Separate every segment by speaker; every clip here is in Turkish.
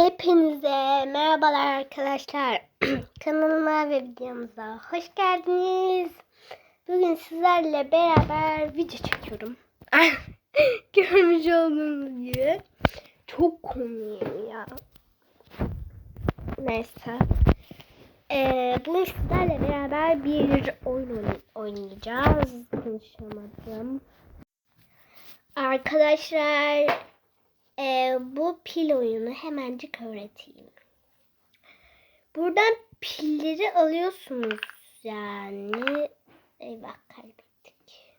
Speaker 1: Hepinize merhabalar arkadaşlar. Kanalıma ve videomuza hoş geldiniz. Bugün sizlerle beraber video çekiyorum. Görmüş olduğunuz gibi. Çok komiyim ya. Neyse. Ee, bugün sizlerle beraber bir oyun oyn- oynayacağız. Konuşamadım. Arkadaşlar ee, bu pil oyunu hemencik öğreteyim. Buradan pilleri alıyorsunuz yani. Eyvah kaybettik.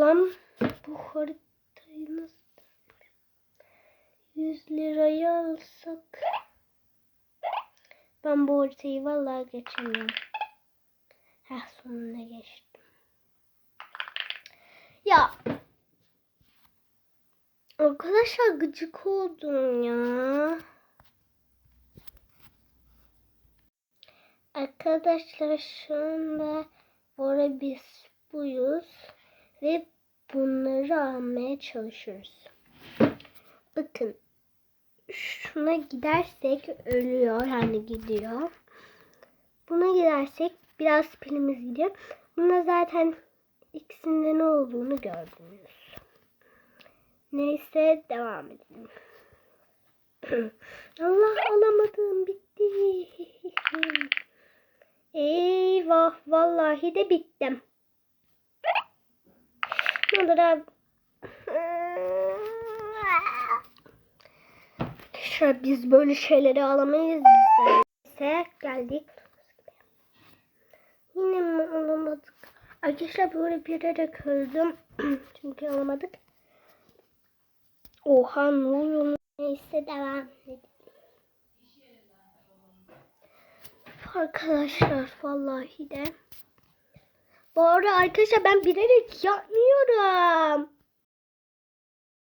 Speaker 1: Lan bu haritayı nasıl 100 liraya alsak ben bu haritayı vallahi geçemiyorum. Heh sonunda geçtim. Ya arkadaşlar gıcık oldum ya. Arkadaşlar şu anda orada biz buyuz ve bunları almaya çalışıyoruz. Bakın şuna gidersek ölüyor hani gidiyor. Buna gidersek biraz pilimiz gidiyor. Bunda zaten ikisinde ne olduğunu gördünüz. Neyse devam edelim. Allah alamadım bitti. Eyvah vallahi de bittim. Ne olur abi. Arkadaşlar biz böyle şeyleri alamayız bizden. Neyse geldik. Yine mi alamadık? Arkadaşlar böyle bilerek öldüm. Çünkü alamadık. Oha ne oluyor? Neyse devam edelim. Arkadaşlar vallahi de. Bu arada arkadaşlar ben bilerek yapmıyorum.